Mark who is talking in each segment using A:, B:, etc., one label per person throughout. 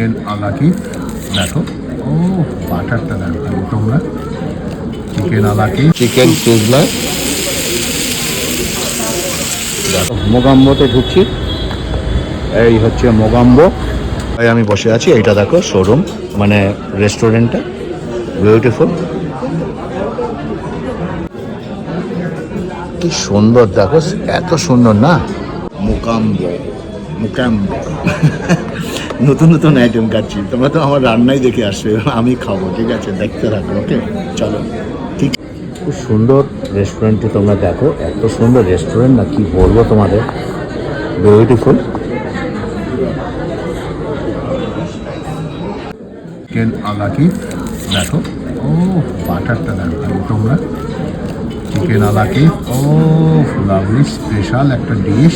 A: Chicken আলাকি দেখো। ও, বাটারটা দেখো তোমরা। চিকেন আলাকি চিকেন দেখো, মোগাম্বোতে ঢুকছি। এই হচ্ছে মোগাম্বো। এই আমি বসে আছি, এইটা দেখো শোরুম মানে রেস্টুরেন্টটা বিউটিফুল কি সুন্দর, দেখো, এত সুন্দর না? মুকাম্বো মুকাম্বো নতুন নতুন আইটেম খাচ্ছি। তোমরা তো আমার রান্নাই দেখে আসবে আমি খাব, ঠিক আছে? দেখতে থাকো ওকে চলো, ঠিক। খুব সুন্দর রেস্টুরেন্টে তোমরা দেখো। এত সুন্দর রেস্টুরেন্ট না কি বলব তোমাদের? বিউটিফুল চিকেন আলাকি দেখো। ও, বাটারটা দেখো তোমরা। চিকেন আলাকি ও লাভলি স্পেশাল একটা ডিশ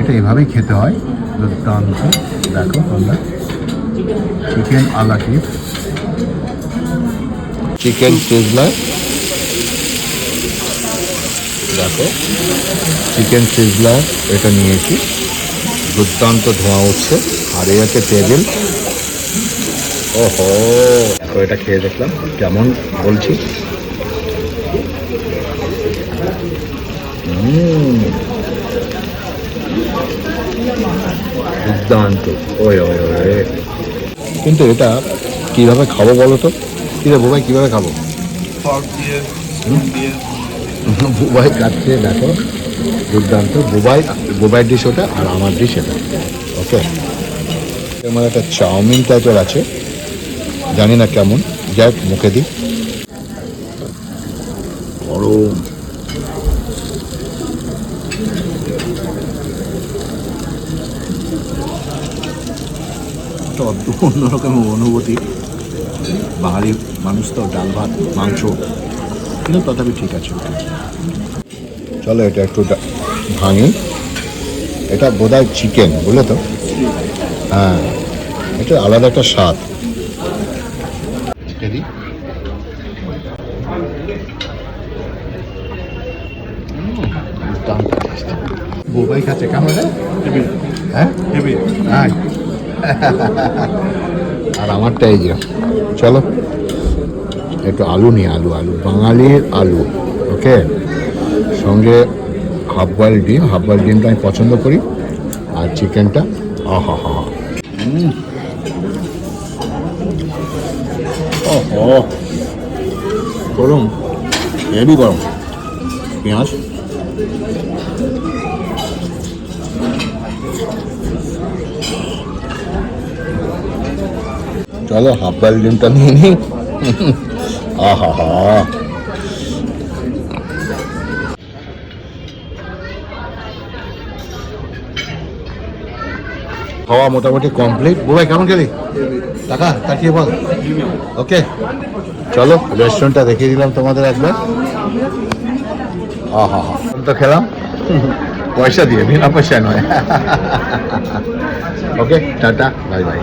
A: এটা এভাবেই খেতে হয়। দুর্দান্ত। দেখো তোমরা। চিকেন আলা আলাকি চিকেন সিজলার দেখো। চিকেন সিজলার এটা নিয়েছি। দুর্দান্ত ধোঁয়া উঠছে। আর এই হচ্ছে টেবিল ওহো। তো এটা খেয়ে দেখলাম। কেমন বলছি। দুর্দান্ত। ওই ওই ওই কিন্তু এটা কীভাবে খাব বলো তো? কিরে বুবাই কীভাবে খাব? বুবাই কাটছে দেখো। দুর্দান্ত। বুবাই বুবাই ডিশ ওটা আর আমার ডিশ এটা। ওকে? আমার একটা চাউমিন টাইপের আছে। জানি না কেমন। যাই হোক, মুখে দিই। গরম। একটা অন্যরকম অনুভূতি। বাঙালি মানুষ তো ডাল ভাত, মাংস, কিন্তু তথাপি ঠিক আছে। চলো এটা একটু ভাঙি। এটা বোধহয় চিকেন বুঝলে তো? হ্যাঁ এটা আলাদা একটা স্বাদ। বুবাই খাচ্ছে কেমন হ্যাঁ?
B: হেভি।
A: আয়। আর আমারটা এই যে চলো। একটু আলু নিয়ে আলু আলু। বাঙালির আলু ওকে? সঙ্গে হাফ বয়েল ডিম হাফ বয়েল ডিমটা আমি পছন্দ করি। আর চিকেনটা আহা হা গরম হেভি গরম। পেঁয়াজ। চলো হাফ বয়েল ডিমটা নিয়ে নিই। আহা খাওয়া মোটামুটি কমপ্লিট বুবাই কেমন খেলি টাকা, কাটিয়ে বল। ওকে, চলো রেস্টুরেন্টটা দেখিয়ে দিলাম তোমাদের একবার। আহা তো খেলাম। পয়সা দিয়ে বিনা পয়সা নয়। ওকে টাটা বাই বাই